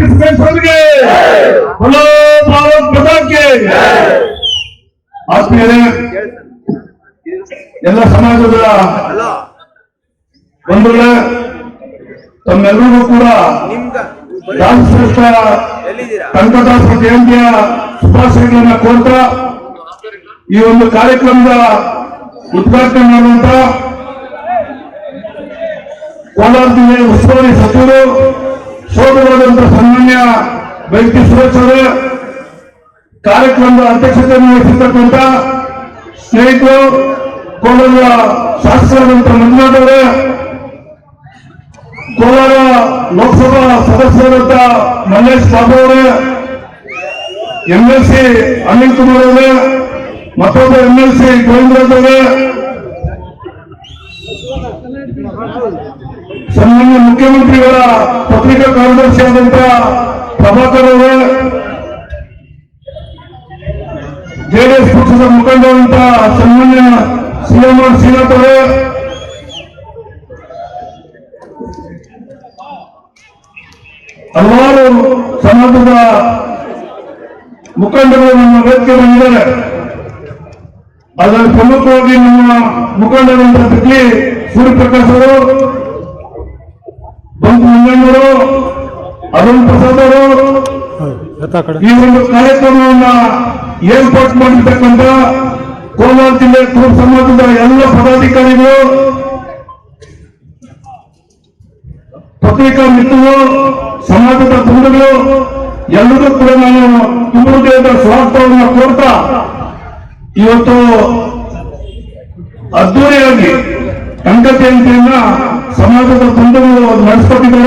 ಬಸವರಿಗೆ hello ಆತ್ಮೀಯರೇ ಎಲ್ಲ ಸಮಾಜದ ಬಂಧುಗಳೇ ತಮ್ಮೆಲ್ಲರೂ ಕೂಡ ರಾಜಶ್ರೇಷ್ಠ ಕನಕದಾಸ ಜಯಂತಿಯ ಶುಭಾಶಯಗಳನ್ನ ಕೋರ್ತಾ ಈ ಒಂದು ಕಾರ್ಯಕ್ರಮದ ಉದ್ಘಾಟನೆ ಮಾಡುವಂತ ಕೋಲಾರ ಜಿಲ್ಲೆಯ ಉಸ್ತುವಾರಿ ಸಚಿವರು ಸೋದರರಾದಂತಹ ಸನ್ಮಾನ್ಯ ವ್ಯಕ್ತಿ ಸುರೇಶ್ ಕಾರ್ಯಕ್ರಮದ ಅಧ್ಯಕ್ಷತೆಯನ್ನು ವಹಿಸಿರ್ತಕ್ಕಂಥ ಸ್ನೇಹಿತರು, ಕೋಲಾರ ಶಾಸಕರಾದಂತಹ ಮಂಜುನಾಥ್ ಅವರೇ, ಕೋಲಾರ ಲೋಕಸಭಾ ಸದಸ್ಯರಾದಂತ ಮಲ್ಲೇಶ್ ಬಾಬು ಅವರೇ M L C Anil Kumar ಅವರೇ, ಮತ್ತೊಬ್ಬ ಎಂ ಎಲ್ ಸಿ ಅವರೇ ಸನ್ಮಾನ್ಯ ಮುಖ್ಯಮಂತ್ರಿಗಳ ಪತ್ರಿಕಾ ಕಾರ್ಯದರ್ಶಿ ಆದಂತಹ ಪ್ರಭಾಕರ್ ಅವರೇ, ಜೆಡಿಎಸ್ ಪಕ್ಷದ ಮುಖಂಡರಾದಂತಹ ಸನ್ಮಾನ್ಯ ಸಿಎಂ ಶ್ರೀನಾಥ್ ಅವರೇ, ಹಲವಾರು ಸಮಾಜದ ಮುಖಂಡರು ನಮ್ಮ ವೇದಿಕೆ ಬಂದಿದ್ದಾರೆ ಅದರ ಪ್ರಮುಖವಾಗಿ ನಮ್ಮ ಮುಖಂಡರಂತ ಸೂರ್ಯಪ್ರಕಾಶ್ ಅವರು ಅವರು ಈ ಒಂದು ಕಾರ್ಯಕ್ರಮವನ್ನ ಏರ್ಪಾಟ್ ಮಾಡಿರ್ತಕ್ಕಂಥ ಕೋಲಾರ ಜಿಲ್ಲೆ ಕುರುಬ ಸಮಾಜದ ಎಲ್ಲ ಪದಾಧಿಕಾರಿಗಳು ಪತ್ರಿಕಾ ಮಿತ್ರರು ಸಮಾಜದ ಬಂಧುಗಳು ಎಲ್ಲರೂ ಕೂಡ ನಾನು ತುಂಬುದೇವರ ಸ್ವಾಗತವನ್ನು ಕೋರ್ತಾ ಇವತ್ತು ಅದ್ದೂರಿಯಾಗಿ ಕಂಕ ಜಯಂತಿಯನ್ನ ಸಮಾಜದ ಬಂಧುಗಳು ನಡೆಸ್ಕೊಟ್ಟಿದ್ದಾರೆ.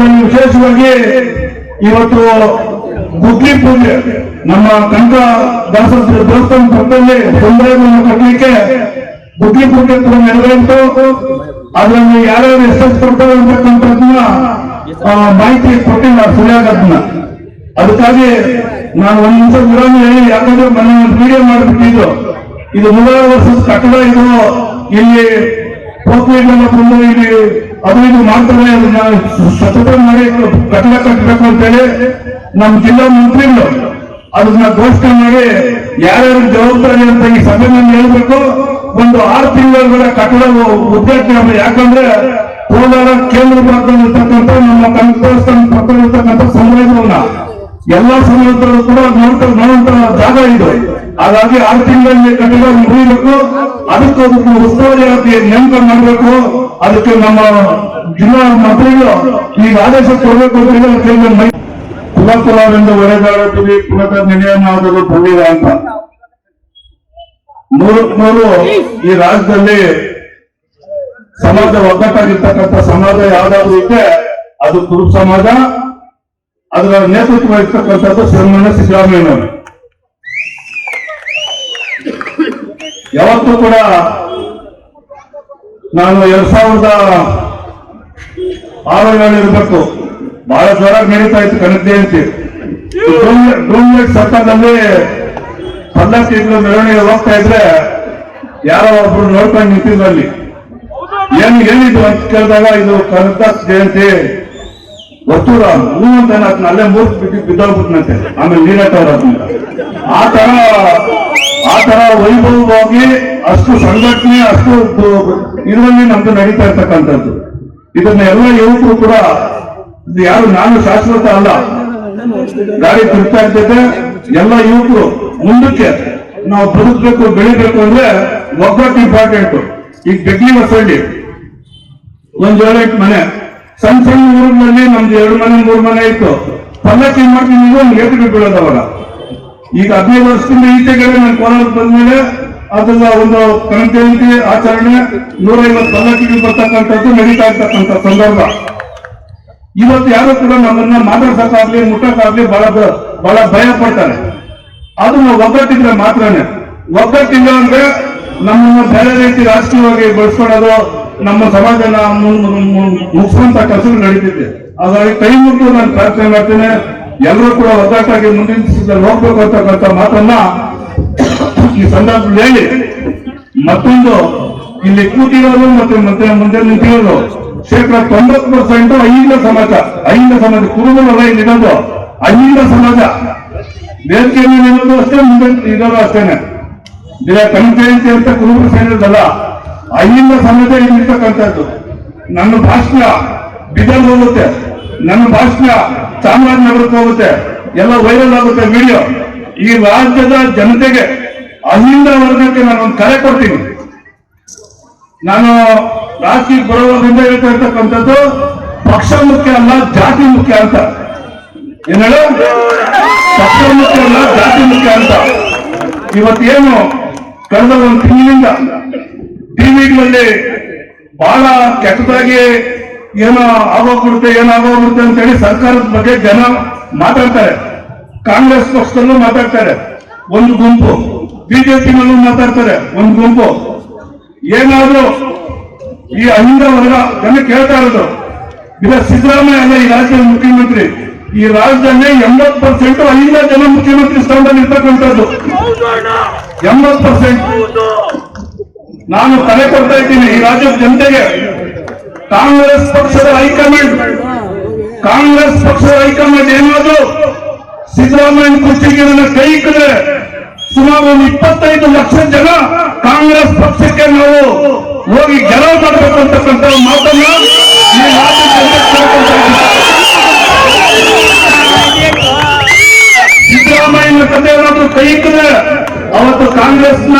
ಅದನ್ನು ವಿಶೇಷವಾಗಿ ಇವತ್ತು ಗುಗ್ಲಿ ಪೂಜೆ, ನಮ್ಮ ಕನಕ ದಾಸ ದೇವಸ್ಥಾನ ಪಕ್ಕದಲ್ಲಿ ತೊಂದರೆಗಳನ್ನು ಕಟ್ಟಲಿಕ್ಕೆ ಬುದ್ಧಿ ಪೂಜೆ ಕೂಡ ನೆರವೇರಿತು ಅದರಲ್ಲಿ ಯಾರ್ಯಾರು ಎಸ್ಎಸ್ ಕೊಡ್ತಾರೆ ಅಂತಕ್ಕಂಥದ್ದನ್ನ ಮಾಹಿತಿ ಕೊಟ್ಟಿಲ್ಲ ಸರಿಯಾಗದನ್ನ ಅದಕ್ಕಾಗಿ ನಾನು ಒಂದು ನಿಮಿಷ ವಿರಾಮ ಹೇಳಿ, ಯಾಕಂದ್ರೆ ಮನೆ ವಿಡಿಯೋ ಮಾಡಿಬಿಟ್ಟಿದ್ದು. ಇದು ನೂರಾರು ವರ್ಷದ ಕಟ್ಟಡ ಇದು. ಇಲ್ಲಿ ಪೋತ್ರಿಗಳನ್ನ ಬಂದು ಇಲ್ಲಿ ಅದು ಇದು ಮಾಡ್ತಾನೆ ಅದನ್ನ ಸ್ವಚ್ಛತೆ ಮಾಡಿ ಕಟ್ಟಡ ಕಟ್ಟಬೇಕು ಅಂತೇಳಿ ನಮ್ಮ ಜಿಲ್ಲಾ ಮಂತ್ರಿಗಳು ಅದನ್ನ ಘೋಷಣೆ ಮಾಡಿ ಯಾರ್ಯಾರು ಜವಾಬ್ದಾರಿ ಅಂತ ಈ ಸಭೆಯಲ್ಲಿ ಹೇಳ್ಬೇಕು. ಒಂದು ಆರು ತಿಂಗಳ ಕಟ್ಟಡ ಉದ್ಘಾಟನೆ. ಯಾಕಂದ್ರೆ ಕೋಲಾರ ಕೇಂದ್ರ ಭಾಗದಲ್ಲಿ ಇರ್ತಕ್ಕಂಥ ನಮ್ಮ ಕನಕ ಪಕ್ಕದಲ್ಲಿರ್ತಕ್ಕಂಥ ಸಮುದಾಯವನ್ನ ಎಲ್ಲಾ ಸಮುದಾಯದಲ್ಲೂ ಕೂಡ ನೋಡ್ತಾ ನೋಡುವಂತ ಜಾಗ ಇದು. ಹಾಗಾಗಿ ಆರು ತಿಂಗಳಲ್ಲಿ ಕಟ್ಟಡ ಮುಗಿಬೇಕು. ಅದಕ್ಕೆ ಉಸ್ತುವಾರಿ ನೇಮಕ ಮಾಡಬೇಕು. ಅದಕ್ಕೆ ನಮ್ಮ ಜಿಲ್ಲಾ ಮಂತ್ರಿಗಳು ಈಗ ಆದೇಶ ಕೊಡಬೇಕು ಅಂತ ಹೇಳಿ ಕುಲ ಕುಲವೆಂದು ಒರೆಗಾಡುತ್ತೀವಿ ಕುಲದ ನೆನೆಯನ್ನಾದರೂ ಬಂದಿದೆ ಅಂತ. ನೂರಕ್ ನೂರು ಈ ರಾಜ್ಯದಲ್ಲಿ ಸಮಾಜ ಒಗ್ಗಟ್ಟಾಗಿರ್ತಕ್ಕಂಥ ಸಮಾಜ ಯಾವ್ದಾದ್ರು ಇದ್ರೆ ಅದು ಕುರುಪ್ ಸಮಾಜ, ಅದರ ನೇತೃತ್ವ ವಹಿಸ್ತಕ್ಕಂಥದ್ದು ಸನ್ಮಾನ್ಯ ಸಿದ್ದರಾಮಯ್ಯನವರು. ಯಾವತ್ತೂ ಕೂಡ ನಾನು ಎರಡ್ ಸಾವಿರದ ಆರು ಇರಬೇಕು. ಬಹಳ ಜೋರಾಗಿ ನಡೀತಾ ಇತ್ತು ಕನಕ ಜಯಂತಿ ಡೂಮ್ಲೆಟ್ ಸತ್ತದಲ್ಲಿ ಪಲ್ಲಕ್ಕಿಗಳು ಮೆರವಣಿಗೆ ಹೋಗ್ತಾ ಇದ್ರೆ ಯಾರೋ ಒಬ್ರು ನೋಡ್ಕೊಂಡು ನಿಂತಿದ್ರು ಅಲ್ಲಿ. ಏನ್ ಏನಿದ್ರು ಅಂತ ಕೇಳಿದಾಗ ಇದು ಕನಕದಾಸ್ ಜಯಂತಿ. ಗೊತ್ತೂರ ಹೂ ಅಂತ ಅದನ್ನ ಅಲ್ಲೇ ಮೂರ್ತಿ ಬಿಟ್ಟು ಬಿದ್ದೋಗ್ಬಿಟ್ನಂತೆ. ಆಮೇಲೆ ನೀರಟ್ಟವ್ರ ಅದನ್ನ ಆ ತರ ಆ ತರ ವೈಭವವಾಗಿ ಅಷ್ಟು ಸಂಘಟನೆ, ಅಷ್ಟು ಇದರಲ್ಲಿ ನಮ್ದು ನಡೀತಾ ಇರ್ತಕ್ಕಂಥದ್ದು. ಇದನ್ನ ಎಲ್ಲ ಯುವಕರು ಕೂಡ ಯಾರು ನಾನು ಶಾಶ್ವತ ಅಲ್ಲ. ಗಾಡಿ ತಿರ್ತಾ ಇರ್ತೈತೆ. ಎಲ್ಲ ಯುವಕರು ಮುಂದಕ್ಕೆ ನಾವು ಬದುಕಬೇಕು, ಬೆಳಿಬೇಕು ಅಂದ್ರೆ ಒಗ್ಗಟ್ಟು ಇಂಪಾರ್ಟೆಂಟ್ ಈಗ ಬೆಗ್ಲಿ ಹೊಸಳ್ಳಿ, ಒಂದ್ ಏಳೆಂಟು ಮನೆ. ಸಣ್ಣ ಸಣ್ಣ ಊರುಗಳಲ್ಲಿ ನಮ್ದು ಎರಡು ಮನೆ, ಮೂರು ಮನೆ ಇತ್ತು. ಪಲ್ಲಕ್ಕಿ ಮಾಡ್ತೀನಿ ಒಂದು ಏಟಿಗೆ ಬೀಳೋದು ಅವಾಗ ಈಗ ಹದಿನೈದು ವರ್ಷದಿಂದ ಈಚೆಗೆ ನಾನು ಕೋಲಾರ ಬಂದ್ಮೇಲೆ ಅದನ್ನ ಒಂದು ಕನಕ ಜಯಂತಿ ಆಚರಣೆ ನೂರೈವತ್ತು ತಾಲೂಕಿಗೆ ಬರ್ತಕ್ಕಂಥದ್ದು ನಡೀತಾ ಇರ್ತಕ್ಕಂಥ ಸಂದರ್ಭ. ಇವತ್ತು ಯಾರು ಕೂಡ ನಮ್ಮನ್ನ ಮಾತಾಡ್ಸಕ್ಕಾಗ್ಲಿ, ಮುಟ್ಟಕ್ಕಾಗ್ಲಿ ಬಹಳ ಬಹಳ ಭಯ ಪಡ್ತಾರೆ ಅದು ನಾವು ಒಗ್ಗಟ್ಟಿದ್ರೆ ಮಾತ್ರನೇ. ಒಗ್ಗಟ್ಟಿಲ್ಲ ಅಂದ್ರೆ ನಮ್ಮನ್ನ ಬೇರೆ ರೀತಿ ರಾಷ್ಟ್ರೀಯವಾಗಿ ಬಳಸ್ಕೊಳ್ಳೋದು ನಮ್ಮ ಸಮಾಜನ ಮುಗಿಸುವಂತ ಕೆಲಸಗಳು ನಡೀತಿದೆ. ಹಾಗಾಗಿ ಕೈ ಮುಗಿದು ನಾನು ಪ್ರಾರ್ಥನೆ ಮಾಡ್ತೇನೆ. ಎಲ್ಲರೂ ಕೂಡ ಒಗ್ಗಟ್ಟಾಗಿ ಮುಂದಿನ ಹೋಗ್ಬೇಕು ಅಂತಕ್ಕಂಥ ಮಾತನ್ನ ಈ ಸಂದರ್ಭದಲ್ಲಿ ಮತ್ತೊಂದು ಇಲ್ಲಿ ಕೂತಿರೋರು ಮತ್ತೆ ಮತ್ತೆ ಮುಂದೆ ನಿಂತಿರೋರು. ಶೇಕಡ ತೊಂಬತ್ತು ಪರ್ಸೆಂಟ್ ಅಹಿಂದ ಸಮಾಜ ಅಹಿಂದ ಸಮಾಜ ಕುರುಬರ ಇಲ್ಲಿರೋದು ಅಹಿಂದ ಸಮಾಜ. ಮೇಲೆ ಇರೋದು ಅಷ್ಟೇ, ಮುಂದೆ ಇರೋದು ಅಷ್ಟೇನೆ. ಬೇರೆ ಕನಕಜಯಂತಿ ಅಂತ ಕುರುಬರ ಸೇರಿದಲ್ಲ ಅಹಿಂದ ಸಮಾಜ ಇಲ್ಲಿರ್ತಕ್ಕಂಥದ್ದು ನನ್ನ ಭಾಷಣ ಬಿದರ್ ಹೋಗುತ್ತೆ. ನನ್ನ ಭಾಷಣ ಚಾಮರಾಜನಗರಕ್ಕೆ ಹೋಗುತ್ತೆ. ಎಲ್ಲ ವೈರಲ್ ಆಗುತ್ತೆ ವಿಡಿಯೋ ಈ ರಾಜ್ಯದ ಜನತೆಗೆ ಅಹಿಂದ ವರ್ಗಕ್ಕೆ ನಾನು ಕರೆ ಕೊಡ್ತೀನಿ. ನಾನು ರಾಜಕೀಯ ಬರೋದ್ರಿಂದ ಹೇಳ್ತಾ ಇರ್ತಕ್ಕಂಥದ್ದು ಪಕ್ಷ ಮುಖ್ಯ ಅಲ್ಲ, ಜಾತಿ ಮುಖ್ಯ ಅಂತ. ಏನ್ ಪಕ್ಷ ಮುಖ್ಯ ಅಲ್ಲ, ಜಾತಿ ಮುಖ್ಯ ಅಂತ. ಇವತ್ತೇನು ಕಳೆದ ಒಂದು ತಿಂಗಳಿಂದ ಟಿವಿಗಳಲ್ಲಿ ಬಹಳ ಕೆಟ್ಟದಾಗಿ ಏನೋ ಆಗೋಗ್ಬಿಡುತ್ತೆ ಏನೋ ಆಗೋಗ್ಬಿಡುತ್ತೆ ಅಂತ ಹೇಳಿ ಸರ್ಕಾರದ ಬಗ್ಗೆ ಜನ ಮಾತಾಡ್ತಾರೆ. ಕಾಂಗ್ರೆಸ್ ಪಕ್ಷದಲ್ಲೂ ಮಾತಾಡ್ತಾರೆ. ಒಂದು ಗುಂಪು. ಬಿಜೆಪಿನಲ್ಲೂ ಮಾತಾಡ್ತಾರೆ, ಒಂದು ಗುಂಪು. ಏನಾದ್ರೂ ಈ ಅಹಿಂದ ವರ್ಗ ಜನ ಕೇಳ್ತಾ ಇರೋದು. ಈಗ ಸಿದ್ದರಾಮಯ್ಯ ಅಲ್ಲ ಈ ರಾಜ್ಯದ ಮುಖ್ಯಮಂತ್ರಿ. ಈ ರಾಜ್ಯದಲ್ಲಿ ಎಂಬತ್ ಪರ್ಸೆಂಟ್ ಅಹಿಂದ ಜನ ಮುಖ್ಯಮಂತ್ರಿ ಸ್ಥಾನದಲ್ಲಿ ಇರ್ತಕ್ಕಂಥದ್ದು. ಎಂಬತ್ ಪರ್ಸೆಂಟ್ ನಾನು ತಲೆ ಕೊಡ್ತಾ ಇದ್ದೀನಿ ಈ ರಾಜ್ಯದ ಜನತೆಗೆ. ಕಾಂಗ್ರೆಸ್ ಪಕ್ಷದ ಹೈಕಮಾಂಡ್. ಕಾಂಗ್ರೆಸ್ ಪಕ್ಷದ ಹೈಕಮಾಂಡ್ ಏನಾದ್ರು ಸಿದ್ದರಾಮಯ್ಯ ಕುರ್ಚಿಗೆ ನನ್ನ ಕೈ ಇಕ್ಕದೆ ಸುಮಾರು ಒಂದು ಇಪ್ಪತ್ತೈದು ಲಕ್ಷ ಜನ ಕಾಂಗ್ರೆಸ್ ಪಕ್ಷಕ್ಕೆ ನಾವು ಹೋಗಿ ಗೆಲುವು ಮಾಡಬೇಕು ಅಂತಕ್ಕಂಥ ಮಾತನ್ನ ಈ ಮಾತು ಕಥೆ. ಸಿದ್ದರಾಮಯ್ಯನ ಕತೆ ಏನಾದ್ರು ಕೈ ಇಟ್ಟರೆ ಅವತ್ತು ಕಾಂಗ್ರೆಸ್ನ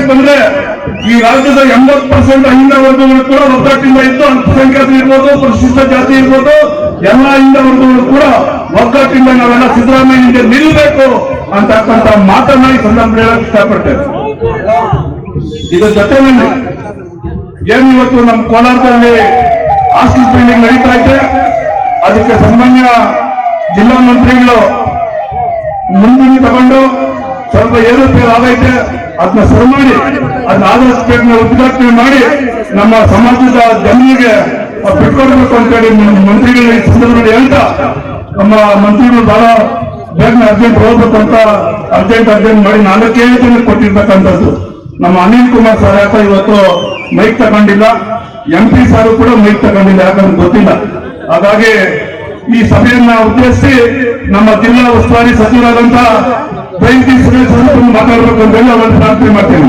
ನಾವು ಬಂದ್ರೆ ಈ ರಾಜ್ಯದ ಎಂಬತ್ ಪರ್ಸೆಂಟ್ ಅಹಿಂದ ವರ್ಗಗಳು ಕೂಡ ಒಗ್ಗಟ್ಟಿಂದ ಇದ್ದು ಅಲ್ಪಸಂಖ್ಯಾತರು ಇರ್ಬೋದು, ಪರಿಶಿಷ್ಟ ಜಾತಿ ಇರ್ಬೋದು, ಎಲ್ಲ ಹಿಂದ ವರ್ಗಗಳು ಕೂಡ ಒಗ್ಗಟ್ಟಿಂದ ನಾವೆಲ್ಲ ಸಿದ್ದರಾಮಯ್ಯನಿಗೆ ನಿಲ್ಲಬೇಕು ಅಂತಕ್ಕಂಥ ಮಾತನ್ನ ಈ ಸಂದರ್ಭ ಹೇಳಕ್ ಇಷ್ಟಪಡ್ತೇನೆ. ಇದರ ಜೊತೆನಲ್ಲಿ ಏನು ಇವತ್ತು ನಮ್ಮ ಕೋಲಾರದಲ್ಲಿ ಹಾಸ್ಟೆಲ್ ಬಿಲ್ಡಿಂಗ್ ನಡೀತಾ ಇದೆ, ಅದಕ್ಕೆ ಸಾಮಾನ್ಯ ಜಿಲ್ಲಾ ಮಂತ್ರಿಗಳು ಮುಂದಿನ ತಗೊಂಡು ಸ್ವಲ್ಪ ಏರುಪೇರು ಆಗೈತೆ ಅದನ್ನ ಸರಿ ಮಾಡಿ, ಅದನ್ನ ಆದಷ್ಟು ಉದ್ಘಾಟನೆ ಮಾಡಿ ನಮ್ಮ ಸಮಾಜದ ಜನರಿಗೆ ಬಿಟ್ಕೊಡ್ಬೇಕು ಅಂತೇಳಿ ಮಂತ್ರಿಗಳು ಈ ಸಂದರ್ಭದಲ್ಲಿ ಹೇಳ್ತಾ, ನಮ್ಮ ಮಂತ್ರಿಗಳು ಬಹಳ ಬೇಗನೆ ಅರ್ಜೆಂಟ್ ಹೋಗ್ಬೇಕು ಅಂತ ಅರ್ಜೆಂಟ್ ಅರ್ಜೆಂಟ್ ಮಾಡಿ ನಾಲ್ಕೇ ಜನ ಕೊಟ್ಟಿರ್ತಕ್ಕಂಥದ್ದು. ನಮ್ಮ ಅನಿಲ್ ಕುಮಾರ್ ಸರ್ ಯಾಕ ಇವತ್ತು ಮೈಕ್ ತಗೊಂಡಿಲ್ಲ, ಎಂ ಪಿ ಸಾರು ಕೂಡ ಮೈಕ್ ತಗೊಂಡಿಲ್ಲ, ಯಾಕಂದ್ರೆ ಗೊತ್ತಿಲ್ಲ. ಹಾಗಾಗಿ ಈ ಸಭೆಯನ್ನ ಉದ್ದೇಶಿಸಿ ನಮ್ಮ ಜಿಲ್ಲಾ ಉಸ್ತುವಾರಿ ಸಚಿವರಾದಂತಹ ಜಯಂತಿ ಸುರೇಶ್ ಅವರು ಮಾತಾಡಬೇಕು ಅಂತ ಹೇಳಿ ಅವರನ್ನು ಪ್ರಾರ್ಥನೆ ಮಾಡ್ತೇನೆ